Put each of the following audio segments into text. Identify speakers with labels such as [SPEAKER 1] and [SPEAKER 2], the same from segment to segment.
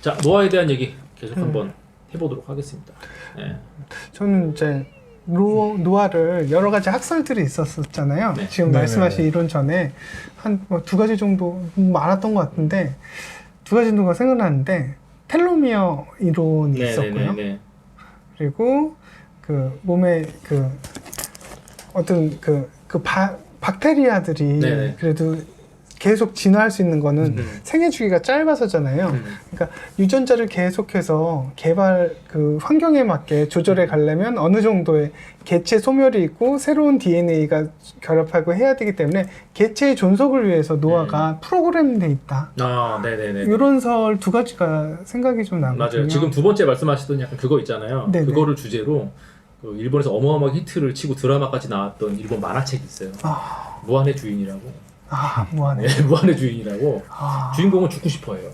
[SPEAKER 1] 자 노화에 대한 얘기 계속 한번 해보도록 하겠습니다. 예.
[SPEAKER 2] 저는 이제 노, 노화를 여러 가지 학설들이 있었었잖아요.
[SPEAKER 1] 네.
[SPEAKER 2] 지금
[SPEAKER 3] 네네.
[SPEAKER 2] 말씀하신 이론 전에 한뭐두 가지 정도 많았던 것 같은데 두 가지 정도가 생각나는데 텔로미어 이론이 있었고요.
[SPEAKER 1] 네네네.
[SPEAKER 2] 그리고 그 몸에 그 어떤 그, 그 바, 박테리아들이
[SPEAKER 1] 네네.
[SPEAKER 2] 그래도 계속 진화할 수 있는 거는
[SPEAKER 1] 음.
[SPEAKER 2] 생애 주기가 짧아서잖아요.
[SPEAKER 1] 음.
[SPEAKER 2] 그러니까 유전자를 계속해서 개발 그 환경에 맞게 조절해 가려면 어느 정도의 개체 소멸이 있고 새로운 DNA가 결합하고 해야 되기 때문에 개체의 존속을 위해서 노화가
[SPEAKER 1] 음.
[SPEAKER 2] 프로그램돼 있다.
[SPEAKER 1] 아 네네네.
[SPEAKER 2] 이런 설 두 가지가 생각이 좀 나거든요.
[SPEAKER 1] 맞아요. 지금 두 번째 말씀하시던 약간 그거 있잖아요.
[SPEAKER 2] 네네.
[SPEAKER 1] 그거를 주제로 그 일본에서 어마어마하게 히트를 치고 드라마까지 나왔던 일본 만화책이 있어요.
[SPEAKER 2] 아,
[SPEAKER 1] 무한의 주인이라고.
[SPEAKER 2] 아 뭐하네.
[SPEAKER 1] 네, 무한의 주인이라고.
[SPEAKER 2] 아,
[SPEAKER 1] 주인공은 죽고 싶어해요.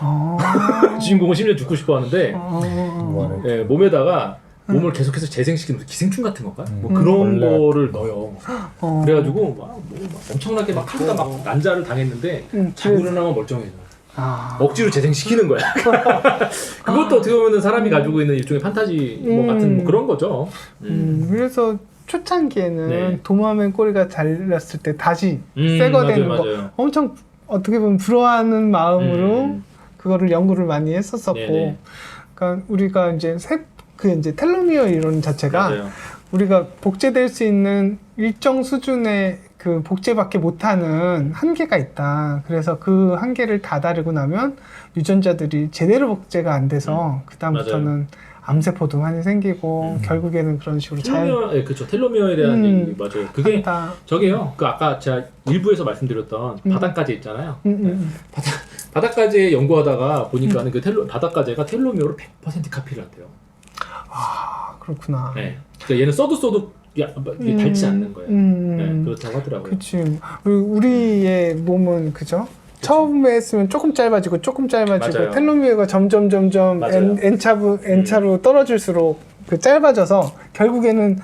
[SPEAKER 2] 어,
[SPEAKER 1] 주인공은 심지어 죽고 싶어하는데
[SPEAKER 2] 어.
[SPEAKER 1] 예, 몸에다가 몸을 계속해서 재생시키는 무슨 기생충 같은 건가? 뭐
[SPEAKER 2] 음.
[SPEAKER 1] 그런
[SPEAKER 3] 원래
[SPEAKER 1] 거를 넣어요.
[SPEAKER 2] 어.
[SPEAKER 1] 그래가지고 막, 뭐, 막 엄청나게 막 하루가 막 난자를 당했는데
[SPEAKER 2] 음,
[SPEAKER 1] 자고
[SPEAKER 2] 그래서-
[SPEAKER 1] 일어나면 멀쩡해져.
[SPEAKER 2] 아,
[SPEAKER 1] 억지로 재생시키는 거야. 그것도 어떻게 보면 사람이 가지고 있는 일종의 판타지 뭐
[SPEAKER 2] 음.
[SPEAKER 1] 같은 뭐 그런 거죠.
[SPEAKER 2] 음, 그래서 초창기에는
[SPEAKER 1] 네.
[SPEAKER 2] 도마뱀 꼬리가 잘렸을 때 다시
[SPEAKER 1] 음,
[SPEAKER 2] 새거
[SPEAKER 1] 맞아요,
[SPEAKER 2] 되는 거
[SPEAKER 1] 맞아요.
[SPEAKER 2] 엄청 어떻게 보면 부러워하는 마음으로
[SPEAKER 1] 음.
[SPEAKER 2] 그거를 연구를 많이 했었었고,
[SPEAKER 1] 네네.
[SPEAKER 2] 그러니까 우리가 이제 세, 그 이제 텔로미어 이론 자체가
[SPEAKER 1] 맞아요.
[SPEAKER 2] 우리가 복제될 수 있는 일정 수준의 그 복제밖에 못하는 한계가 있다. 그래서 그 한계를 다 다르고 나면 유전자들이 제대로 복제가 안 돼서 그 다음부터는 암세포도 많이 생기고
[SPEAKER 1] 음.
[SPEAKER 2] 결국에는 그런 식으로
[SPEAKER 1] 텔로미어, 예, 그렇죠. 텔로미어에 대한
[SPEAKER 2] 음.
[SPEAKER 1] 얘기 맞아요. 그게
[SPEAKER 2] 자한다.
[SPEAKER 1] 저게요. 그 아까 제가 일부에서 말씀드렸던
[SPEAKER 2] 음.
[SPEAKER 1] 바닷가재 있잖아요.
[SPEAKER 2] 음, 음,
[SPEAKER 1] 바다, 바닷가재 연구하다가 보니까는 그 텔로 바닷가재가 텔로미어를 100% 카피를 한대요.
[SPEAKER 2] 아 그렇구나.
[SPEAKER 1] 네. 그러니까 얘는 써도 써도 야, 이게
[SPEAKER 2] 음,
[SPEAKER 1] 닳지 않는 거예요.
[SPEAKER 2] 음,
[SPEAKER 1] 네, 그렇다고 하더라고요.
[SPEAKER 2] 그치. 우리의 몸은 그죠? 처음에 했으면 조금 짧아지고 조금 짧아지고
[SPEAKER 1] 맞아요.
[SPEAKER 2] 텔로미어가 점점 점점
[SPEAKER 1] 맞아요. 음.
[SPEAKER 2] N, N차부, N차로 떨어질수록 그 짧아져서 결국에는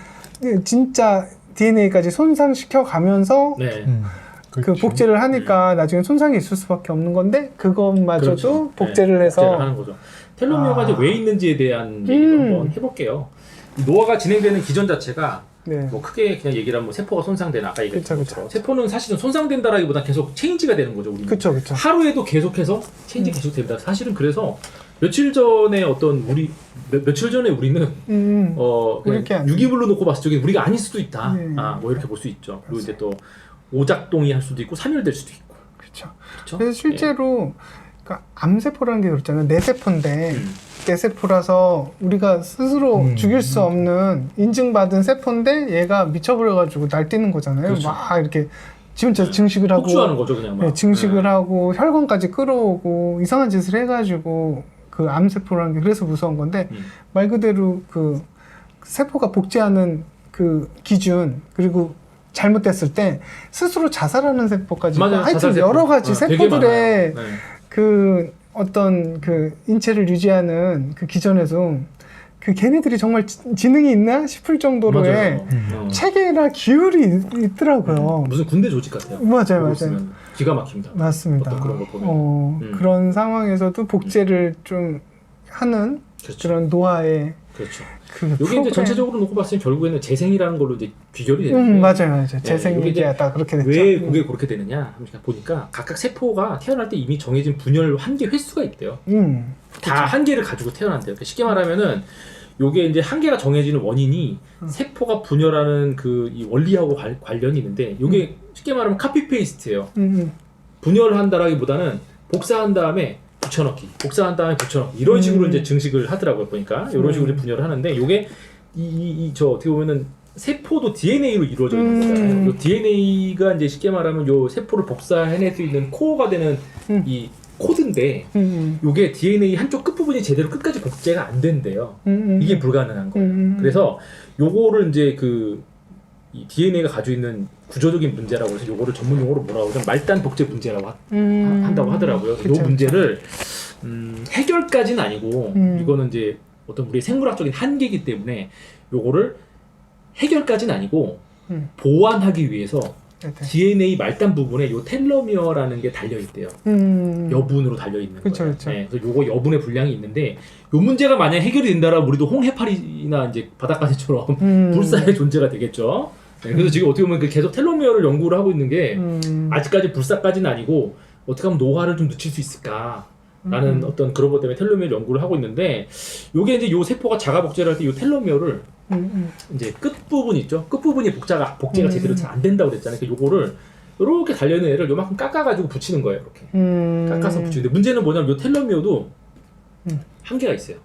[SPEAKER 2] 진짜 DNA까지 손상시켜 가면서
[SPEAKER 1] 네.
[SPEAKER 3] 음,
[SPEAKER 2] 그
[SPEAKER 3] 그렇죠.
[SPEAKER 2] 복제를 하니까 나중에 손상이 있을 수밖에 없는 건데 그것마저도
[SPEAKER 1] 그렇죠.
[SPEAKER 2] 복제를
[SPEAKER 1] 네,
[SPEAKER 2] 해서
[SPEAKER 1] 복제를 하는 거죠. 텔로미어가
[SPEAKER 2] 아.
[SPEAKER 1] 이제 왜 있는지에 대한 얘기도
[SPEAKER 2] 음.
[SPEAKER 1] 한번 해볼게요. 이 노화가 진행되는 기전 자체가
[SPEAKER 2] 네.
[SPEAKER 1] 뭐 크게 그냥 얘기를 하면 세포가 손상되는 아까 얘기했던
[SPEAKER 2] 그쵸, 그쵸.
[SPEAKER 1] 것처럼 세포는 사실은 손상된다라기보다 계속 체인지가 되는 거죠. 우리
[SPEAKER 2] 그쵸 그쵸.
[SPEAKER 1] 하루에도 계속해서 체인지
[SPEAKER 2] 음.
[SPEAKER 1] 계속 됩니다. 사실은 그래서 며칠 전에 어떤 우리 며, 며칠 전에 우리는
[SPEAKER 2] 음.
[SPEAKER 1] 어 그냥
[SPEAKER 2] 이렇게 안-
[SPEAKER 1] 유기물로 놓고 봤을 적에 우리가 아닐 수도 있다.
[SPEAKER 2] 네.
[SPEAKER 1] 아 뭐 이렇게 볼 수 있죠. 그리고 이제 또 오작동이 할 수도 있고 삼열될 수도 있고.
[SPEAKER 2] 그렇죠.
[SPEAKER 1] 그렇죠?
[SPEAKER 2] 그래서 실제로 그러니까 암세포라는 게 그렇잖아요. 뇌세포인데
[SPEAKER 1] 음.
[SPEAKER 2] 뇌세포라서 우리가 스스로
[SPEAKER 3] 음,
[SPEAKER 2] 죽일 수 없는 인증받은 세포인데 얘가 미쳐버려가지고 날뛰는 거잖아요.
[SPEAKER 1] 그렇죠.
[SPEAKER 2] 막 이렇게 지금 저 증식을 하고
[SPEAKER 1] 폭주하는 거죠 그냥 막.
[SPEAKER 2] 네, 증식을
[SPEAKER 1] 네.
[SPEAKER 2] 하고 혈관까지 끌어오고 이상한 짓을 해가지고 그 암세포라는 게 그래서 무서운 건데
[SPEAKER 1] 음.
[SPEAKER 2] 말 그대로 그 세포가 복제하는 그 기준 그리고 잘못됐을 때 스스로 자살하는 세포까지
[SPEAKER 1] 맞아요.
[SPEAKER 2] 하여튼
[SPEAKER 1] 자살세포.
[SPEAKER 2] 여러 가지
[SPEAKER 1] 어, 되게
[SPEAKER 2] 세포들의.
[SPEAKER 1] 네.
[SPEAKER 2] 그 어떤 그 인체를 유지하는 그 기전에서 그 걔네들이 정말 지- 지능이 있나 싶을 정도로의
[SPEAKER 1] 맞아요.
[SPEAKER 3] 음.
[SPEAKER 1] 어.
[SPEAKER 2] 체계나 기율이 있- 있더라고요.
[SPEAKER 1] 무슨 군대 조직 같아요.
[SPEAKER 2] 맞아요,
[SPEAKER 1] 보고
[SPEAKER 2] 맞아요.
[SPEAKER 1] 있으면 기가 막힙니다.
[SPEAKER 2] 맞습니다.
[SPEAKER 1] 어떤 그런 거 보면.
[SPEAKER 2] 어,
[SPEAKER 1] 음.
[SPEAKER 2] 그런 상황에서도 복제를 좀 하는
[SPEAKER 1] 그렇죠.
[SPEAKER 2] 그런 노화의
[SPEAKER 1] 그렇죠.
[SPEAKER 2] 그 프로그램.
[SPEAKER 1] 이제 전체적으로 놓고 봤을 때 결국에는 재생이라는 걸로 이제 귀결이 되는데
[SPEAKER 2] 음 맞아요, 맞아요.
[SPEAKER 1] 네,
[SPEAKER 2] 재생 유지하다 그렇게 됐죠.
[SPEAKER 1] 왜
[SPEAKER 2] 음.
[SPEAKER 1] 그게 그렇게 되느냐 보니까 각각 세포가 태어날 때 이미 정해진 분열 한계 횟수가 있대요.
[SPEAKER 2] 음,
[SPEAKER 1] 다 한계를 가지고 태어난대요. 그러니까 쉽게 말하면은 요게 이제 한계가 정해지는 원인이
[SPEAKER 2] 음.
[SPEAKER 1] 세포가 분열하는 그 이 원리하고 관, 관련이 있는데 요게 쉽게 말하면 카피 페이스트예요.
[SPEAKER 2] 음, 음.
[SPEAKER 1] 분열한다라기보다는 복사한 다음에 붙여넣기, 복사한 다음에 붙여넣기 이런
[SPEAKER 2] 음.
[SPEAKER 1] 식으로 이제 증식을 하더라고요. 보니까 이런
[SPEAKER 2] 음.
[SPEAKER 1] 식으로 분열을 하는데 요게 이저 어떻게 보면은 세포도 DNA로 이루어져 있는
[SPEAKER 2] 음.
[SPEAKER 1] 거잖아요. 요 DNA가 이제 쉽게 말하면 요 세포를 복사해낼 수 있는 코어가 되는
[SPEAKER 2] 음.
[SPEAKER 1] 이 코드인데
[SPEAKER 2] 음,
[SPEAKER 1] 요게 DNA 한쪽 끝 부분이 제대로 끝까지 복제가 안 된대요.
[SPEAKER 2] 음, 음.
[SPEAKER 1] 이게 불가능한 거예요.
[SPEAKER 2] 음,
[SPEAKER 1] 그래서 요거를 이제 그 이 DNA가 가지고 있는 구조적인 문제라고 해서 요거를 전문 용어로 뭐라고 하죠? 말단 복제 문제라고 하,
[SPEAKER 2] 음.
[SPEAKER 1] 한다고 하더라고요.
[SPEAKER 2] 그쵸,
[SPEAKER 1] 요 문제를 음, 해결까지는 아니고
[SPEAKER 2] 음.
[SPEAKER 1] 이거는 이제 어떤 우리의 생물학적인 한계이기 때문에 요거를 해결까지는 아니고
[SPEAKER 2] 음.
[SPEAKER 1] 보완하기 위해서
[SPEAKER 2] 네네.
[SPEAKER 1] DNA 말단 부분에 요 텔로미어라는 게 달려 있대요.
[SPEAKER 2] 음.
[SPEAKER 1] 여분으로 달려 있는
[SPEAKER 2] 그쵸,
[SPEAKER 1] 거예요.
[SPEAKER 2] 그쵸.
[SPEAKER 1] 네, 그래서 요거 여분의 분량이 있는데 요 문제가 만약 해결이 된다라면 우리도 홍해파리나 이제 바닷가재처럼
[SPEAKER 2] 음.
[SPEAKER 1] 불사의 존재가 되겠죠. 네, 그래서 지금 어떻게 보면 그 계속 텔로미어를 연구를 하고 있는 게
[SPEAKER 2] 음.
[SPEAKER 1] 아직까지 불사까지는 아니고 어떻게 하면 노화를 좀 늦출 수 있을까? 라는
[SPEAKER 2] 음.
[SPEAKER 1] 어떤 그런 것 때문에 텔로미어 연구를 하고 있는데 요게 이제 요 세포가 자가 복제를 할 때 요 텔로미어를
[SPEAKER 2] 음, 음.
[SPEAKER 1] 이제 끝 부분 있죠. 끝 부분이 복제가 복제가
[SPEAKER 2] 음.
[SPEAKER 1] 제대로 잘 안 된다고 그랬잖아요. 그래서 요거를 이렇게 달려 있는 애를 요만큼 깎아가지고 붙이는 거예요. 이렇게
[SPEAKER 2] 음.
[SPEAKER 1] 깎아서 붙이는데 문제는 뭐냐면 요 텔로미어도
[SPEAKER 2] 음.
[SPEAKER 1] 한계가 있어요.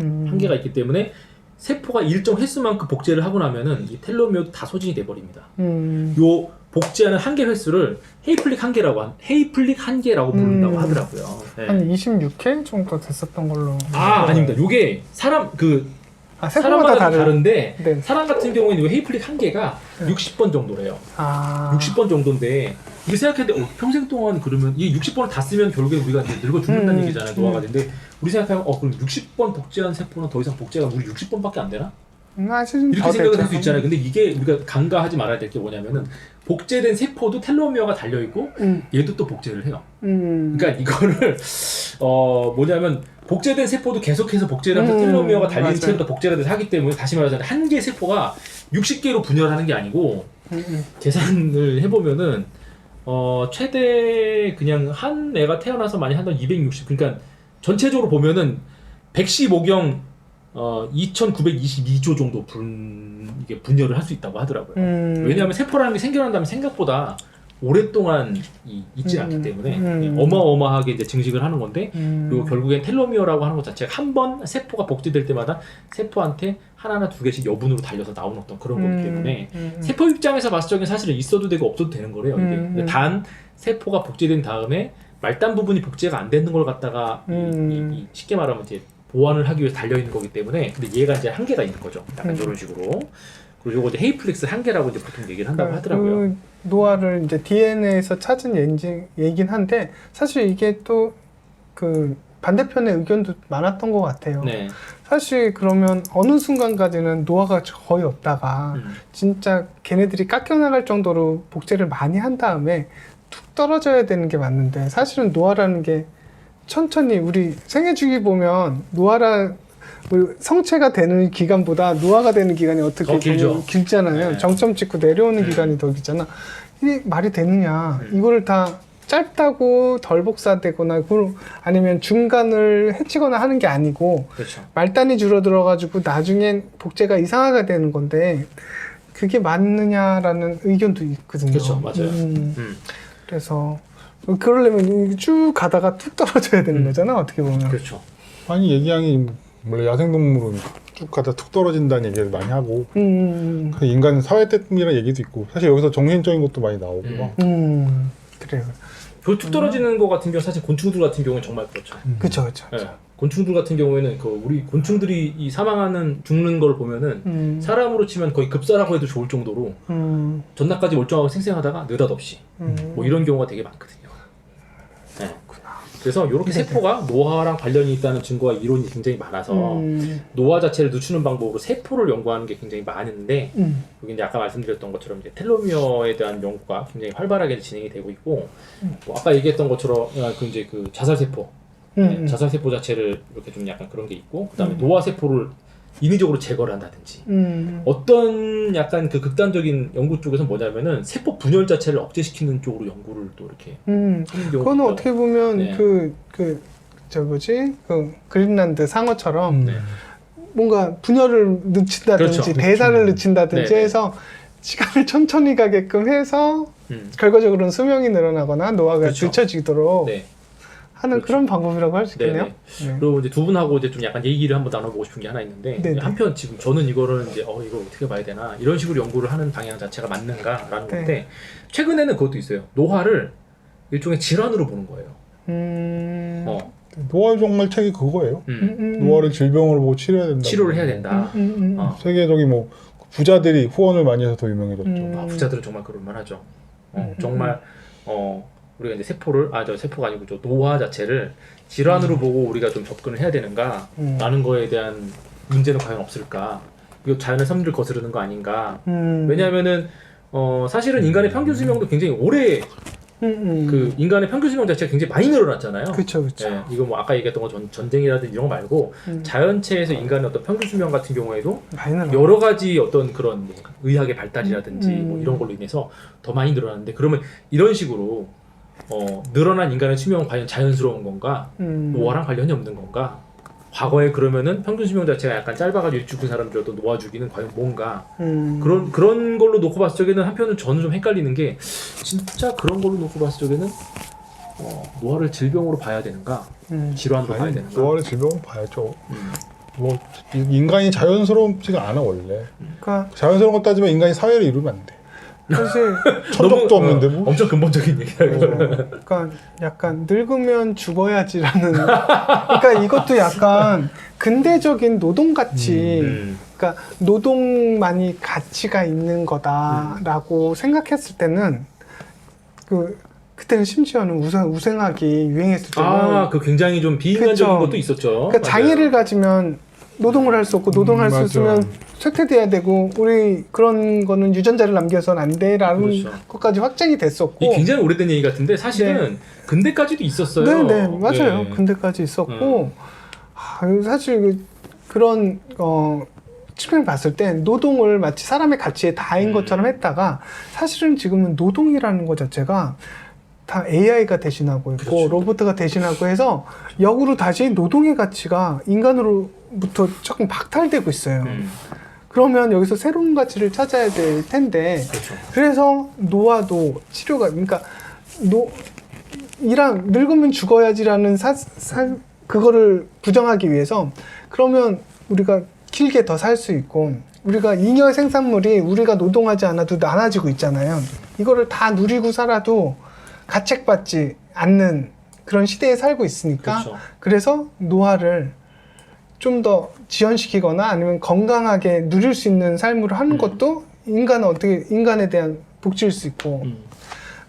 [SPEAKER 2] 음.
[SPEAKER 1] 한계가 있기 때문에 세포가 일정 횟수만큼 복제를 하고 나면은 이 텔로미어도 다 소진이 돼 버립니다.
[SPEAKER 2] 음.
[SPEAKER 1] 요 복제하는 한계 횟수를 헤이플릭 한계라고 한 헤이플릭 한계라고 부른다고
[SPEAKER 2] 음.
[SPEAKER 1] 하더라고요. 네.
[SPEAKER 2] 한 26회 정도 됐었던 걸로.
[SPEAKER 1] 아 아닙니다. 요게 사람 그
[SPEAKER 2] 아,
[SPEAKER 1] 사람마다
[SPEAKER 2] 다른.
[SPEAKER 1] 다른데
[SPEAKER 2] 네.
[SPEAKER 1] 사람 같은 경우에는 요 헤이플릭 한계가
[SPEAKER 2] 네.
[SPEAKER 1] 60번 정도래요.
[SPEAKER 2] 아.
[SPEAKER 1] 60번 정도인데 이게 생각했는데 어, 평생 동안 그러면 이 60번을 다 쓰면 결국에 우리가 이제 늙어 죽는다는
[SPEAKER 2] 음,
[SPEAKER 1] 얘기잖아요.
[SPEAKER 2] 음.
[SPEAKER 1] 노화가 되는데 우리 생각하면 어 그럼 60번 복제한 세포는 더 이상 복제가 우리 60번밖에 안 되나?
[SPEAKER 2] 음, 사실은
[SPEAKER 1] 이렇게
[SPEAKER 2] 더
[SPEAKER 1] 생각을
[SPEAKER 2] 되죠.
[SPEAKER 1] 할수 있잖아요. 근데 이게 우리가 간과하지 말아야 될 게 뭐냐면은 복제된 세포도 텔로미어가 달려 있고
[SPEAKER 2] 음.
[SPEAKER 1] 얘도 또 복제를 해요.
[SPEAKER 2] 음.
[SPEAKER 1] 그러니까 이거를 어 뭐냐면 복제된 세포도 계속해서 복제를 하면서
[SPEAKER 2] 음,
[SPEAKER 1] 텔로미어가 달린
[SPEAKER 2] 맞아요.
[SPEAKER 1] 채로 복제가 돼서 하기 때문에 다시 말하자면 한개 세포가 60개로 분열하는 게 아니고
[SPEAKER 2] 음, 음.
[SPEAKER 1] 계산을 해보면은 어 최대 그냥 한 애가 태어나서 많이 한던 260 그러니까 전체적으로 보면은 115경 어 2,922조 정도 분 이게 분열을 할 수 있다고 하더라고요.
[SPEAKER 2] 음.
[SPEAKER 1] 왜냐하면 세포라는 게 생겨난 다음에 생각보다 오랫동안 이, 있지
[SPEAKER 2] 음,
[SPEAKER 1] 않기 때문에
[SPEAKER 2] 음.
[SPEAKER 1] 어마어마하게 이제 증식을 하는 건데
[SPEAKER 2] 음.
[SPEAKER 1] 그리고 결국엔 텔로미어라고 하는 것 자체가 한 번 세포가 복제될 때마다 세포한테 하나나 두 개씩 여분으로 달려서 나오는 어떤 그런 거기 때문에
[SPEAKER 2] 음, 음.
[SPEAKER 1] 세포 입장에서 봤을 적엔 사실은 있어도 되고 없어도 되는 거래요. 이게
[SPEAKER 2] 음, 음.
[SPEAKER 1] 단 세포가 복제된 다음에 말단 부분이 복제가 안 되는 걸 갖다가 이-
[SPEAKER 2] 음.
[SPEAKER 1] 이, 이 쉽게 말하면 이제 보완을 하기 위해서 달려 있는 거기 때문에 근데 얘가 이제 한계가 있는 거죠. 약간
[SPEAKER 2] 음.
[SPEAKER 1] 이런 식으로. 그리고 요거 이제 헤이플렉스 한계라고 이제 보통 얘기를 한다고 하더라고요.
[SPEAKER 2] 그 노화를 이제 DNA에서 찾은 얘기, 얘긴 한데 사실 이게 또 그 반대편의 의견도 많았던 것 같아요.
[SPEAKER 1] 네.
[SPEAKER 2] 사실 그러면 어느 순간까지는 노화가 거의 없다가
[SPEAKER 1] 음.
[SPEAKER 2] 진짜 걔네들이 깎여나갈 정도로 복제를 많이 한 다음에 툭 떨어져야 되는 게 맞는데 사실은 노화라는 게 천천히 우리 생애 주기 보면 노화라 성체가 되는 기간보다 노화가 되는 기간이 어떻게
[SPEAKER 1] 더 길죠.
[SPEAKER 2] 길잖아요.
[SPEAKER 1] 네.
[SPEAKER 2] 정점 찍고 내려오는
[SPEAKER 1] 음.
[SPEAKER 2] 기간이 더 길잖아. 이게 말이 되느냐?
[SPEAKER 1] 음.
[SPEAKER 2] 이거를 다 짧다고 덜 복사되거나 그걸 아니면 중간을 해치거나 하는 게 아니고
[SPEAKER 1] 그렇죠.
[SPEAKER 2] 말단이 줄어들어가지고 나중엔 복제가 이상하게 되는 건데 그게 맞느냐라는 의견도 있거든요.
[SPEAKER 1] 그렇죠. 맞아요.
[SPEAKER 2] 음,
[SPEAKER 1] 음.
[SPEAKER 2] 그래서 그러려면 쭉 가다가 툭 떨어져야 되는
[SPEAKER 1] 음.
[SPEAKER 2] 거잖아 어떻게 보면.
[SPEAKER 1] 그렇죠.
[SPEAKER 3] 아니 얘기양이 원래 야생동물은 쭉 가다 툭 떨어진다는 얘기를 많이 하고
[SPEAKER 2] 음,
[SPEAKER 3] 그 인간 사회 때문이라는 얘기도 있고 사실 여기서 정신적인 것도 많이 나오고
[SPEAKER 1] 음.
[SPEAKER 3] 막
[SPEAKER 2] 음, 그래요.
[SPEAKER 1] 툭 떨어지는 거 같은 경우 사실 곤충들 같은 경우는 정말 그렇죠.
[SPEAKER 2] 그쵸 그쵸.
[SPEAKER 1] 예. 곤충들 같은 경우에는 그 우리 곤충들이 이 사망하는 죽는 걸 보면은
[SPEAKER 2] 음,
[SPEAKER 1] 사람으로 치면 거의 급사라고 해도 좋을 정도로
[SPEAKER 2] 음,
[SPEAKER 1] 전날까지 멀쩡하고 생생하다가 느닷없이
[SPEAKER 2] 음.
[SPEAKER 1] 뭐 이런 경우가 되게 많거든요. 네. 그래서 이렇게 세포가 노화랑 관련이 있다는 증거와 이론이 굉장히 많아서
[SPEAKER 2] 음,
[SPEAKER 1] 노화 자체를 늦추는 방법으로 세포를 연구하는 게 굉장히 많은데
[SPEAKER 2] 음,
[SPEAKER 1] 여기 이제 아까 말씀드렸던 것처럼 이제 텔로미어에 대한 연구가 굉장히 활발하게 진행이 되고 있고 뭐 아까 얘기했던 것처럼 아, 그 이제 그 자살 세포 네,
[SPEAKER 2] 음,
[SPEAKER 1] 자살 세포 자체를 이렇게 좀 약간 그런 게 있고 그다음에
[SPEAKER 2] 음.
[SPEAKER 1] 노화 세포를 인위적으로 제거를 한다든지
[SPEAKER 2] 음,
[SPEAKER 1] 어떤 약간 그 극단적인 연구 쪽에서 뭐냐면은 세포 분열 자체를 억제시키는 쪽으로 연구를 또 이렇게
[SPEAKER 2] 음. 그거는. 어떻게 보면
[SPEAKER 1] 네.
[SPEAKER 2] 그, 그, 저 뭐지? 그 그린란드 상어처럼
[SPEAKER 1] 네.
[SPEAKER 2] 뭔가 분열을 늦춘다든지
[SPEAKER 1] 그렇죠.
[SPEAKER 2] 대사를
[SPEAKER 3] 그렇죠.
[SPEAKER 2] 늦춘다든지
[SPEAKER 1] 네네.
[SPEAKER 2] 해서 시간을 천천히 가게끔 해서
[SPEAKER 1] 음.
[SPEAKER 2] 결과적으로는 수명이 늘어나거나 노화가
[SPEAKER 1] 그렇죠.
[SPEAKER 2] 늦춰지도록
[SPEAKER 1] 네.
[SPEAKER 2] 하는
[SPEAKER 1] 그렇죠.
[SPEAKER 2] 그런 방법이라고 할 수 있겠네요.
[SPEAKER 1] 네네.
[SPEAKER 2] 네.
[SPEAKER 1] 그리고 이제 두 분하고 이제 좀 약간 얘기를 한번 나눠보고 싶은 게 하나 있는데
[SPEAKER 2] 네네.
[SPEAKER 1] 한편 지금 저는 이거를 이제 어 이거 어떻게 봐야 되나 이런 식으로 연구를 하는 방향 자체가 맞는가라는
[SPEAKER 2] 네.
[SPEAKER 1] 건데 최근에는 그것도 있어요. 노화를 일종의 질환으로 보는 거예요.
[SPEAKER 2] 음,
[SPEAKER 1] 어,
[SPEAKER 3] 노화 정말 책이 그거예요.
[SPEAKER 1] 음.
[SPEAKER 2] 음, 음,
[SPEAKER 3] 노화를 질병으로 보고 치료해야 된다.
[SPEAKER 1] 치료를 해야 된다.
[SPEAKER 2] 음, 음, 음.
[SPEAKER 1] 어.
[SPEAKER 3] 세계적인 뭐 부자들이 후원을 많이 해서 더 유명해졌죠.
[SPEAKER 2] 음.
[SPEAKER 1] 아, 부자들은 정말 그럴만하죠. 어,
[SPEAKER 2] 음,
[SPEAKER 1] 정말 어 우리가 이제 세포를 아 저 세포가 아니고 저 노화 자체를 질환으로 보고 우리가 좀 접근을 해야 되는가라는
[SPEAKER 2] 음.
[SPEAKER 1] 거에 대한 문제는 과연 없을까? 이거 자연의 섭리를 거스르는 거 아닌가?
[SPEAKER 2] 음.
[SPEAKER 1] 왜냐하면은 어 사실은 인간의 평균 수명도 굉장히 오래
[SPEAKER 2] 음, 음.
[SPEAKER 1] 그 인간의 평균 수명 자체가 굉장히 많이 늘어났잖아요.
[SPEAKER 2] 그쵸 그쵸.
[SPEAKER 1] 예, 이거 뭐 아까 얘기했던 거 전, 전쟁이라든지 이런 거 말고
[SPEAKER 2] 음.
[SPEAKER 1] 자연체에서 인간의 어떤 평균 수명 같은 경우에도. 여러 가지 어떤 그런 뭐 의학의 발달이라든지
[SPEAKER 2] 음.
[SPEAKER 1] 뭐 이런 걸로 인해서 더 많이 늘어났는데 그러면 이런 식으로 어, 늘어난 인간의 수명은 과연 자연스러운 건가
[SPEAKER 2] 음.
[SPEAKER 1] 노화랑 관련이 없는 건가 과거에 그러면은 평균 수명 자체가 약간 짧아가지고 일찍 죽은 사람들 어떤 노화 주기는 과연 뭔가
[SPEAKER 2] 음.
[SPEAKER 1] 그런 그런 걸로 놓고 봤을 적에는 한편은 저는 좀 헷갈리는 게 진짜 그런 걸로 놓고 봤을 적에는 어, 노화를 질병으로 봐야 되는가
[SPEAKER 2] 음.
[SPEAKER 1] 질환으로 봐야
[SPEAKER 3] 아니
[SPEAKER 1] 되는가
[SPEAKER 3] 노화를 질병은 봐야죠.
[SPEAKER 1] 음.
[SPEAKER 3] 뭐 이- 인간이 자연스럽지가 않아 원래.
[SPEAKER 2] 그러니까
[SPEAKER 3] 자연스러운 것 따지면 인간이 사회를 이루면 안 돼.
[SPEAKER 2] 사실
[SPEAKER 3] 천적도
[SPEAKER 1] 너무,
[SPEAKER 3] 없는데
[SPEAKER 1] 어,
[SPEAKER 3] 뭐.
[SPEAKER 1] 엄청 근본적인 얘기다 이거.
[SPEAKER 2] 어, 그러니까 약간 늙으면 죽어야지라는 그러니까 이것도 약간 근대적인 노동 가치
[SPEAKER 1] 음.
[SPEAKER 2] 그러니까 노동만이 가치가 있는 거다라고 생각했을 때는 그 그때는 심지어는 우생, 우생학이 유행했을 때는
[SPEAKER 1] 아, 그 굉장히 좀 비인간적인
[SPEAKER 2] 그쵸.
[SPEAKER 1] 것도 있었죠.
[SPEAKER 2] 그러니까
[SPEAKER 1] 맞아요.
[SPEAKER 2] 장애를 가지면 노동을 할 수 없고 노동을 할
[SPEAKER 3] 음,
[SPEAKER 2] 수
[SPEAKER 3] 맞아.
[SPEAKER 2] 있으면 쇠퇴돼야 되고 우리 그런 거는 유전자를 남겨서는 안 돼라는
[SPEAKER 1] 그렇죠.
[SPEAKER 2] 것까지 확정이 됐었고
[SPEAKER 1] 이게 굉장히 오래된 얘기 같은데 사실은 근대까지도 있었어요.
[SPEAKER 2] 네 네 맞아요.
[SPEAKER 1] 네.
[SPEAKER 2] 근데까지 있었고
[SPEAKER 1] 음.
[SPEAKER 2] 아, 사실 그- 그런 어 측면을 봤을 때 노동을 마치 사람의 가치의 다인
[SPEAKER 1] 음.
[SPEAKER 2] 것처럼 했다가 사실은 지금은 노동이라는 것 자체가 다 AI가 대신하고 있고
[SPEAKER 1] 그렇죠.
[SPEAKER 2] 로봇가 대신하고 해서 역으로 다시 노동의 가치가 인간으로 부터 조금 박탈되고 있어요.
[SPEAKER 1] 음,
[SPEAKER 2] 그러면 여기서 새로운 가치를 찾아야 될 텐데
[SPEAKER 1] 그렇죠.
[SPEAKER 2] 그래서 노화도 치료가 그러니까 노 이랑 늙으면 죽어야지라는 사, 사 그거를 부정하기 위해서 그러면 우리가 길게 더 살 수 있고 우리가 잉여 생산물이 우리가 노동하지 않아도 많아지고 있잖아요. 이거를 다 누리고 살아도 가책받지 않는 그런 시대에 살고 있으니까
[SPEAKER 1] 그렇죠.
[SPEAKER 2] 그래서 노화를 좀 더 지연시키거나 아니면 건강하게 누릴 수 있는 삶으로 하는
[SPEAKER 1] 음.
[SPEAKER 2] 것도 인간은 어떻게 인간에 대한 복지일 수 있고
[SPEAKER 1] 음.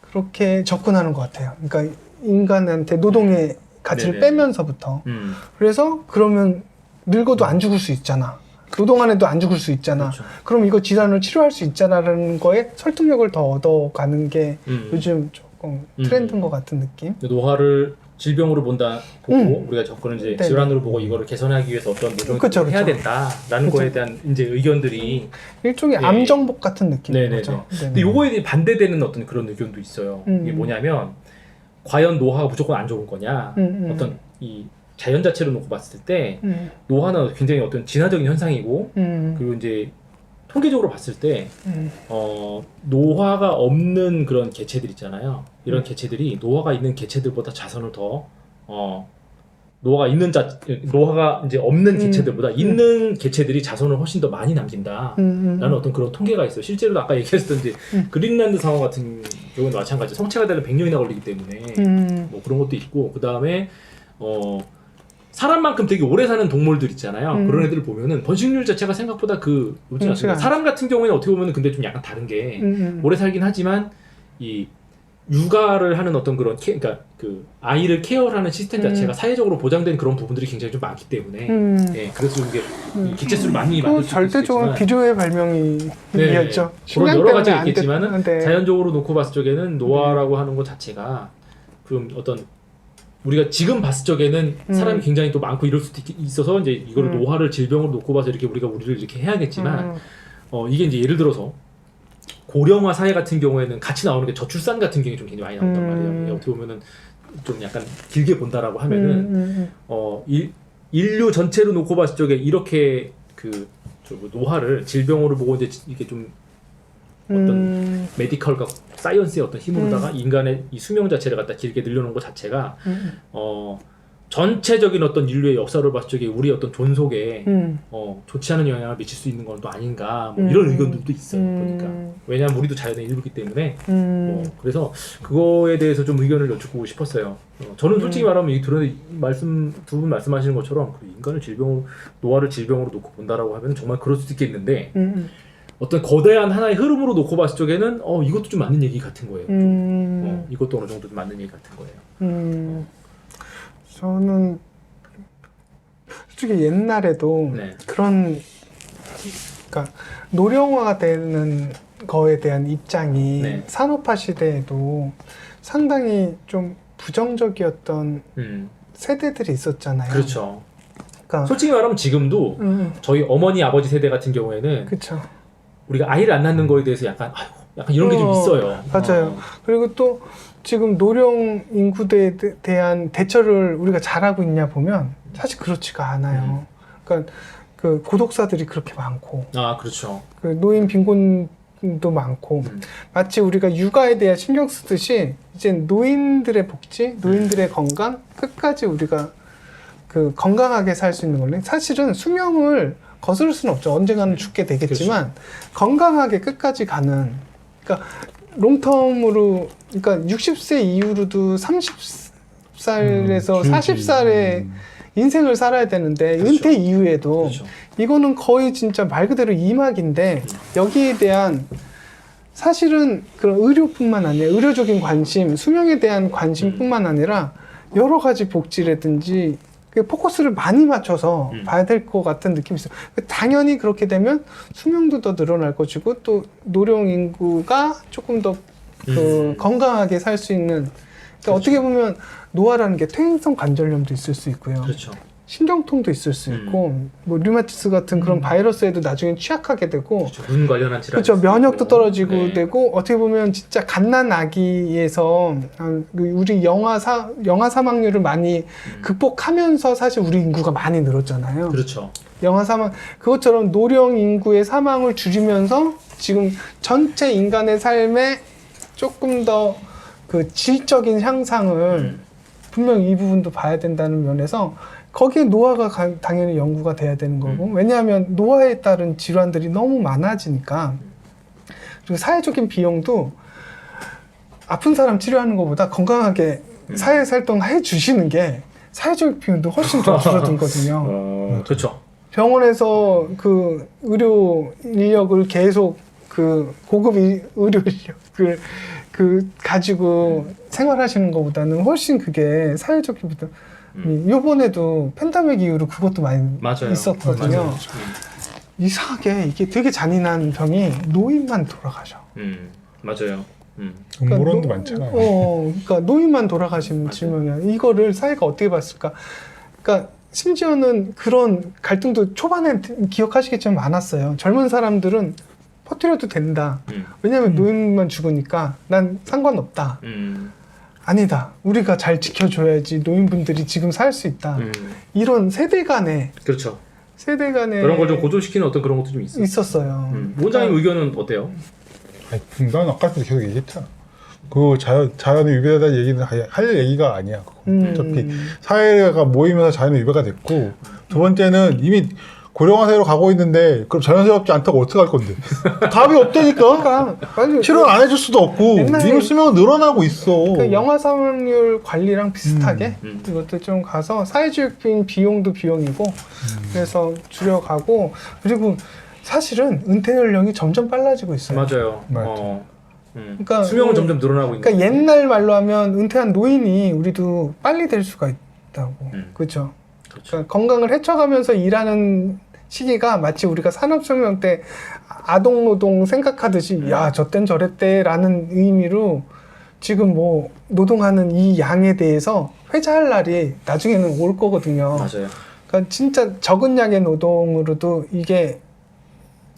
[SPEAKER 2] 그렇게 접근하는 것 같아요. 그러니까 인간한테 노동의 가치를
[SPEAKER 1] 네네.
[SPEAKER 2] 빼면서부터
[SPEAKER 1] 음.
[SPEAKER 2] 그래서 그러면 늙어도 안 죽을 수 있잖아. 노동 안 해도 안 죽을 수 있잖아.
[SPEAKER 1] 그렇죠.
[SPEAKER 2] 그럼 이거 질환을 치료할 수 있잖아라는 거에 설득력을 더 얻어가는 게
[SPEAKER 1] 음.
[SPEAKER 2] 요즘 조금
[SPEAKER 1] 음.
[SPEAKER 2] 트렌드인 것 같은 느낌.
[SPEAKER 1] 노화를 질병으로 본다 보고
[SPEAKER 2] 음.
[SPEAKER 1] 우리가 접근을 이제
[SPEAKER 2] 네네.
[SPEAKER 1] 질환으로 보고 이거를 개선하기 위해서 어떤 노력을
[SPEAKER 2] 그쵸,
[SPEAKER 1] 해야
[SPEAKER 2] 그쵸.
[SPEAKER 1] 된다라는
[SPEAKER 2] 그쵸.
[SPEAKER 1] 거에 대한 이제 의견들이
[SPEAKER 2] 일종의
[SPEAKER 1] 네.
[SPEAKER 2] 암 정복 같은 느낌인
[SPEAKER 1] 네네네.
[SPEAKER 2] 거죠. 네네.
[SPEAKER 1] 근데 요거에 대해 반대되는 어떤 그런 의견도 있어요.
[SPEAKER 2] 음.
[SPEAKER 1] 이게 뭐냐면 과연 노화가 무조건 안 좋은 거냐?
[SPEAKER 2] 음, 음.
[SPEAKER 1] 어떤 이 자연 자체로 놓고 봤을 때
[SPEAKER 2] 음,
[SPEAKER 1] 노화는 굉장히 어떤 진화적인 현상이고
[SPEAKER 2] 음,
[SPEAKER 1] 그리고 이제 통계적으로 봤을 때
[SPEAKER 2] 음,
[SPEAKER 1] 어, 노화가 없는 그런 개체들 있잖아요. 이런
[SPEAKER 2] 음.
[SPEAKER 1] 개체들이 노화가 있는 개체들보다 자선을 더 어, 노화가 있는 자 노화가 이제 없는
[SPEAKER 2] 음.
[SPEAKER 1] 개체들보다 있는 개체들이 자선을 훨씬 더 많이 남긴다.
[SPEAKER 2] 음, 음.
[SPEAKER 1] 라는 어떤 그런 통계가 있어요. 실제로도 아까 얘기했던 이제
[SPEAKER 2] 음.
[SPEAKER 1] 그린란드 상어 같은 경우는 마찬가지. 성체가 되려 100년이나 걸리기 때문에
[SPEAKER 2] 음,
[SPEAKER 1] 뭐 그런 것도 있고 그 다음에 어 사람만큼 되게 오래 사는 동물들 있잖아요.
[SPEAKER 2] 음.
[SPEAKER 1] 그런 애들을 보면은 번식률 자체가 생각보다 그 높지 않습니다. 사람 같은 경우에는 어떻게 보면 은 근데 좀 약간 다른 게
[SPEAKER 2] 음, 음.
[SPEAKER 1] 오래 살긴 하지만 이 육아를 하는 어떤 그런 케, 그러니까 그 아이를 케어하는 시스템 자체가
[SPEAKER 2] 음.
[SPEAKER 1] 사회적으로 보장된 그런 부분들이 굉장히 좀 많기 때문에
[SPEAKER 2] 음.
[SPEAKER 1] 예 그래서 좀 이게
[SPEAKER 2] 음.
[SPEAKER 1] 이 개체수를 많이
[SPEAKER 2] 그
[SPEAKER 1] 만들 수
[SPEAKER 2] 절대적으로
[SPEAKER 1] 있겠지만
[SPEAKER 2] 기조의 발명이었죠.
[SPEAKER 1] 네. 그런 여러 가지가
[SPEAKER 2] 안
[SPEAKER 1] 있겠지만은
[SPEAKER 2] 됐는데.
[SPEAKER 1] 자연적으로 놓고 봤을 적에는 노화라고 하는 것 자체가 좀 어떤 우리가 지금 봤을 적에는
[SPEAKER 2] 음.
[SPEAKER 1] 사람이 굉장히 또 많고 이럴 수도 있- 있어서 이제 이거를
[SPEAKER 2] 음.
[SPEAKER 1] 노화를 질병으로 놓고 봐서 이렇게 우리가 우리를 이렇게 해야겠지만
[SPEAKER 2] 음,
[SPEAKER 1] 어 이게 이제 예를 들어서 고령화 사회 같은 경우에는 같이 나오는 게 저출산 같은 경우에 좀 굉장히 많이 나온단
[SPEAKER 2] 음.
[SPEAKER 1] 말이에요. 이게 어떻게 보면은 좀 약간 길게 본다라고 하면은
[SPEAKER 2] 음, 음,
[SPEAKER 1] 어 일, 인류 전체로 놓고 봤을 적에 이렇게 그저 노화를 질병으로 보고 이제 이게 좀
[SPEAKER 2] 음,
[SPEAKER 1] 어떤
[SPEAKER 2] 음,
[SPEAKER 1] 메디컬과 사이언스의 어떤 힘으로다가 인간의 이 수명 자체를 갖다 길게 늘려놓은 것 자체가
[SPEAKER 2] 음,
[SPEAKER 1] 어 전체적인 어떤 인류의 역사를 봤을 적에 우리 어떤 존속에
[SPEAKER 2] 음,
[SPEAKER 1] 어 좋지 않은 영향을 미칠 수 있는 건 또 아닌가 뭐
[SPEAKER 2] 음.
[SPEAKER 1] 이런 의견들도 있어요.
[SPEAKER 2] 음.
[SPEAKER 1] 그러니까 왜냐하면 우리도 자연의 일부이기 때문에
[SPEAKER 2] 음,
[SPEAKER 1] 뭐 그래서 그거에 대해서 좀 의견을 여쭙고 싶었어요. 어, 저는 솔직히
[SPEAKER 2] 음.
[SPEAKER 1] 말하면 이 둘의 말씀 두 분 말씀하시는 것처럼 그 인간을 질병으로 노화를 질병으로 놓고 본다라고 하면 정말 그럴 수도 있겠는데
[SPEAKER 2] 음,
[SPEAKER 1] 어떤 거대한 하나의 흐름으로 놓고 봤을 적에는 어 이것도 좀 맞는 얘기 같은 거예요.
[SPEAKER 2] 음,
[SPEAKER 1] 어, 이것도 어느 정도 좀 맞는 얘기 같은 거예요.
[SPEAKER 2] 음, 저는 솔직히 옛날에도
[SPEAKER 1] 네.
[SPEAKER 2] 그런 그러니까 노령화가 되는 거에 대한 입장이
[SPEAKER 1] 네.
[SPEAKER 2] 산업화 시대에도 상당히 좀 부정적이었던
[SPEAKER 1] 음,
[SPEAKER 2] 세대들이 있었잖아요.
[SPEAKER 1] 그렇죠.
[SPEAKER 2] 그러니까
[SPEAKER 1] 솔직히 말하면 지금도
[SPEAKER 2] 음,
[SPEAKER 1] 저희 어머니 아버지 세대 같은 경우에는
[SPEAKER 2] 그렇죠.
[SPEAKER 1] 우리가 아이를 안 낳는 거에 대해서 약간 아유, 약간 이런 게 좀
[SPEAKER 2] 어,
[SPEAKER 1] 있어요.
[SPEAKER 2] 맞아요.
[SPEAKER 1] 어,
[SPEAKER 2] 그리고 또 지금 노령 인구에 대- 대한 대처를 우리가 잘하고 있냐 보면 사실 그렇지가 않아요. 그러니까 그 고독사들이 그렇게 많고
[SPEAKER 1] 아 그렇죠.
[SPEAKER 2] 그 노인 빈곤도 많고
[SPEAKER 1] 음.
[SPEAKER 2] 마치 우리가 육아에 대해 신경 쓰듯이 이제 노인들의 복지, 노인들의 건강 끝까지 우리가 그 건강하게 살 수 있는 걸로 사실은 수명을 거스를 수는 없죠. 언젠가는 죽게 되겠지만 건강하게 끝까지 가는 그러니까 롱텀으로 그러니까 60세 이후로도 30살에서
[SPEAKER 3] 음, 길지.
[SPEAKER 2] 40살의 인생을 살아야 되는데
[SPEAKER 1] 그렇죠.
[SPEAKER 2] 은퇴 이후에도
[SPEAKER 1] 그렇죠.
[SPEAKER 2] 이거는 거의 진짜 말 그대로 이막인데 여기에 대한 사실은 그런 의료뿐만 아니라 의료적인 관심, 수명에 대한 관심뿐만 아니라 여러 가지 복지라든지 그 포커스를 많이 맞춰서
[SPEAKER 1] 음.
[SPEAKER 2] 봐야 될 것 같은 느낌이 있어요. 당연히 그렇게 되면 수명도 더 늘어날 것이고 또 노령 인구가 조금 더그
[SPEAKER 1] 음.
[SPEAKER 2] 건강하게 살 수 있는 그러니까 어떻게 보면 노화라는 게 퇴행성 관절염도 있을 수 있고요.
[SPEAKER 1] 그렇죠.
[SPEAKER 2] 신경통도 있을 수
[SPEAKER 1] 음.
[SPEAKER 2] 있고 뭐 류마티스 같은 그런
[SPEAKER 3] 음.
[SPEAKER 2] 바이러스에도 나중에 취약하게 되고
[SPEAKER 1] 그렇죠. 눈 관련한 질환.
[SPEAKER 2] 그렇죠 면역도 떨어지고
[SPEAKER 1] 네.
[SPEAKER 2] 되고 어떻게 보면 진짜 갓난 아기에서 아, 그 우리 영아 사 영아 사망률을 많이
[SPEAKER 1] 음.
[SPEAKER 2] 극복하면서 사실 우리 인구가 많이 늘었잖아요.
[SPEAKER 1] 그렇죠.
[SPEAKER 2] 영아 사망 그것처럼 노령 인구의 사망을 줄이면서 지금 전체 인간의 삶에 조금 더 그 질적인 향상을
[SPEAKER 1] 음.
[SPEAKER 2] 분명 이 부분도 봐야 된다는 면에서 거기에 노화가 가- 당연히 연구가 돼야 되는 거고
[SPEAKER 1] 음.
[SPEAKER 2] 왜냐하면 노화에 따른 질환들이 너무 많아지니까 그리고 사회적인 비용도 아픈 사람 치료하는 것보다 건강하게
[SPEAKER 1] 음.
[SPEAKER 2] 사회 활동 해 주시는 게 사회적 비용도 훨씬 좀 줄어들거든요.
[SPEAKER 1] 어, 그렇죠.
[SPEAKER 2] 병원에서 그 의료 인력을 계속 그 고급 이- 의료 인력을 그 가지고 생활하시는 것보다는 훨씬 그게 사회적인 부담.
[SPEAKER 1] 음.
[SPEAKER 2] 요번에도 팬데믹 이후로 그것도 많이
[SPEAKER 1] 맞아요.
[SPEAKER 2] 있었거든요.
[SPEAKER 1] 맞아요.
[SPEAKER 2] 이상하게 이게 되게 잔인한 병이 노인만 돌아가셔.
[SPEAKER 1] 음, 맞아요. 음.
[SPEAKER 3] 음모론도
[SPEAKER 2] 노-
[SPEAKER 3] 많잖아요.
[SPEAKER 2] 어, 그러니까 노인만 돌아가시는
[SPEAKER 1] 맞아요.
[SPEAKER 2] 질병이야. 이거를 사회가 어떻게 봤을까? 그러니까 심지어는 그런 갈등도 초반에 기억하시겠지만 많았어요. 젊은 사람들은 퍼뜨려도 된다.
[SPEAKER 1] 음.
[SPEAKER 2] 왜냐하면
[SPEAKER 3] 음.
[SPEAKER 2] 노인만 죽으니까 난 상관없다.
[SPEAKER 1] 음.
[SPEAKER 2] 아니다. 우리가 잘 지켜줘야지 노인분들이 지금 살 수 있다.
[SPEAKER 1] 음.
[SPEAKER 2] 이런 세대 간의
[SPEAKER 1] 그렇죠.
[SPEAKER 2] 세대 간의
[SPEAKER 1] 그런 걸 좀 고조시키는 어떤 그런 것도 좀 있어요.
[SPEAKER 2] 있었어요.
[SPEAKER 1] 음. 원장님 의견은 어때요?
[SPEAKER 3] 아니, 난 아까부터 계속 얘기했잖아. 그 자연 자연의 위배다 얘기는 할- 할 얘기가 아니야. 그거.
[SPEAKER 2] 음.
[SPEAKER 3] 어차피 사회가 모이면서 자연의 위배가 됐고 두 번째는 이미 고령화 사회로 가고 있는데 그럼 자연스럽지 않다고 어떻게 할 건데? 답이 없다니까.
[SPEAKER 2] 그러니까 빨리
[SPEAKER 3] 치료 안 해줄 수도 없고
[SPEAKER 2] 옛날에
[SPEAKER 3] 이미 수명은 늘어나고 있어.
[SPEAKER 2] 그 영아 사망률 관리랑 비슷하게
[SPEAKER 1] 음.
[SPEAKER 2] 이것도 좀 가서 사회적인 비용도 비용이고 그래서 줄여가고 그리고 사실은 은퇴 연령이 점점 빨라지고 있어요.
[SPEAKER 1] 맞아요.
[SPEAKER 3] 맞아.
[SPEAKER 1] 어. 음.
[SPEAKER 2] 그러니까
[SPEAKER 1] 수명은
[SPEAKER 2] 그-
[SPEAKER 1] 점점 늘어나고 있는.
[SPEAKER 2] 그러니까. 옛날 말로 하면 은퇴한 노인이 우리도 빨리 될 수가 있다고.
[SPEAKER 1] 음.
[SPEAKER 2] 그렇죠.
[SPEAKER 1] 그렇죠.
[SPEAKER 2] 그러니까 건강을 헤쳐가면서 일하는 시기가 마치 우리가 산업혁명 때 아동 노동 생각하듯이
[SPEAKER 1] 음.
[SPEAKER 2] 야 저땐 저랬대라는 의미로 지금 뭐 노동하는 이 양에 대해서 회자할 날이 나중에는 올 거거든요.
[SPEAKER 1] 맞아요.
[SPEAKER 2] 그러니까 진짜 적은 양의 노동으로도 이게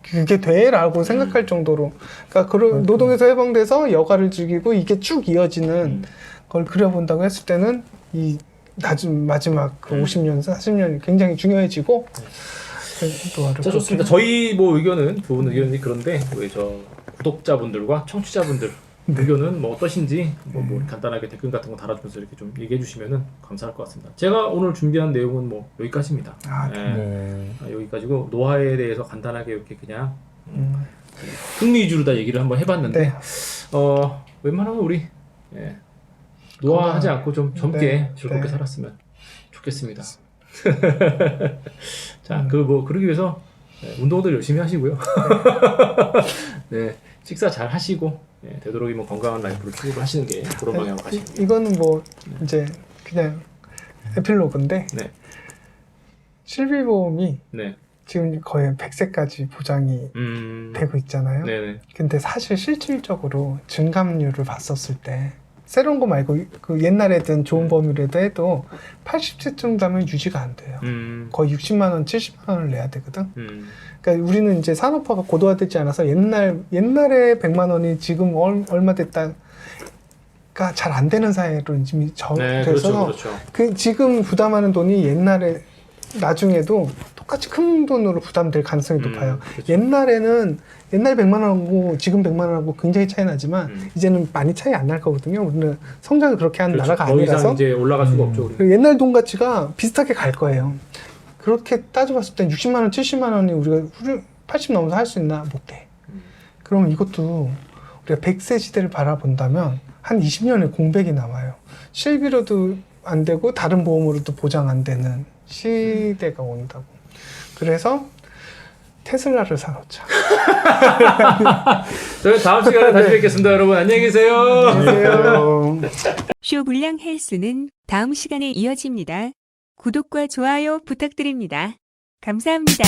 [SPEAKER 2] 그게 돼라고 생각할 정도로 그러니까 그 노동에서 해방돼서 여가를 즐기고 이게 쭉 이어지는
[SPEAKER 1] 음.
[SPEAKER 2] 걸 그려본다고 했을 때는 이 나중 마지막 그
[SPEAKER 1] 음.
[SPEAKER 2] 50년, 40년이 굉장히 중요해지고 그 노화를
[SPEAKER 1] 자 좋습니다. 저희 뭐 의견은 두 분 의견이 그런데 우리 저 구독자분들과 청취자분들
[SPEAKER 2] 네.
[SPEAKER 1] 의견은 뭐 어떠신지 뭐, 뭐 간단하게 댓글 같은 거 달아주면서 이렇게 좀 얘기해 주시면은 감사할 것 같습니다. 제가 오늘 준비한 내용은 뭐 여기까지입니다.
[SPEAKER 2] 아,
[SPEAKER 1] 예.
[SPEAKER 3] 네.
[SPEAKER 1] 아, 여기까지고 노화에 대해서 간단하게 이렇게 그냥
[SPEAKER 2] 음,
[SPEAKER 1] 흥미 위주로 다 얘기를 한번 해봤는데
[SPEAKER 2] 네.
[SPEAKER 1] 어 웬만하면 우리 예, 노화하지 않고 좀 젊게
[SPEAKER 2] 네,
[SPEAKER 1] 즐겁게
[SPEAKER 2] 네.
[SPEAKER 1] 살았으면 좋겠습니다. 자, 그 뭐 그러기 위해서 네, 운동도 열심히 하시고요. 네, 식사 잘 하시고 네, 되도록이면 건강한 라이프를 추구를 하시는 게 그런 방향으로 가시는 게
[SPEAKER 2] 이, 이거는 뭐 이제 그냥 에필로그인데
[SPEAKER 1] 네,
[SPEAKER 2] 실비보험이
[SPEAKER 1] 네,
[SPEAKER 2] 지금 거의 100세까지 보장이
[SPEAKER 1] 음.
[SPEAKER 2] 되고 있잖아요.
[SPEAKER 1] 네네.
[SPEAKER 2] 근데 사실 실질적으로 증감률을 봤었을 때 새로운 거 말고 그 옛날에 든 좋은 범위라도 해도 80세쯤 가면 유지가 안 돼요.
[SPEAKER 1] 음.
[SPEAKER 2] 거의 60만 원, 70만 원을 내야 되거든.
[SPEAKER 1] 음.
[SPEAKER 2] 그러니까 우리는 이제 산업화가 고도화되지 않아서 옛날 옛날에 100만 원이 지금 얼, 얼마 됐다 가 잘 안 되는 사회로 이미 저
[SPEAKER 1] 네,
[SPEAKER 2] 돼서
[SPEAKER 1] 그렇죠, 그렇죠.
[SPEAKER 2] 그 지금 부담하는 돈이 옛날에 나중에도 똑같이 큰 돈으로 부담될 가능성이
[SPEAKER 1] 음,
[SPEAKER 2] 높아요.
[SPEAKER 1] 그렇죠.
[SPEAKER 2] 옛날에는 옛날 100만 원하고 지금 100만 원하고 굉장히 차이 나지만
[SPEAKER 1] 음.
[SPEAKER 2] 이제는 많이 차이 안 날 거거든요. 우리는 성장을 그렇게 하는
[SPEAKER 1] 그렇죠.
[SPEAKER 2] 나라가 아니라서
[SPEAKER 1] 이제 올라갈 수가
[SPEAKER 3] 음.
[SPEAKER 1] 없죠. 우리.
[SPEAKER 2] 그 옛날 돈 가치가 비슷하게 갈 거예요. 그렇게 따져봤을 땐 60만 원, 70만 원이 우리가 후려- 80 넘어서 할 수 있나 못 돼.
[SPEAKER 1] 음.
[SPEAKER 2] 그러면 이것도 우리가 100세 시대를 바라본다면 한 20년의 공백이 남아요. 실비로도 안 되고 다른 보험으로도 보장 안 되는 시대가 온다고. 그래서 테슬라를 사놓자.
[SPEAKER 1] 저희 다음 시간에 다시 네. 뵙겠습니다, 여러분. 안녕히 계세요.
[SPEAKER 2] 안녕하세요.
[SPEAKER 4] 쇼불량 헬스는 다음 시간에 이어집니다. 구독과 좋아요 부탁드립니다. 감사합니다.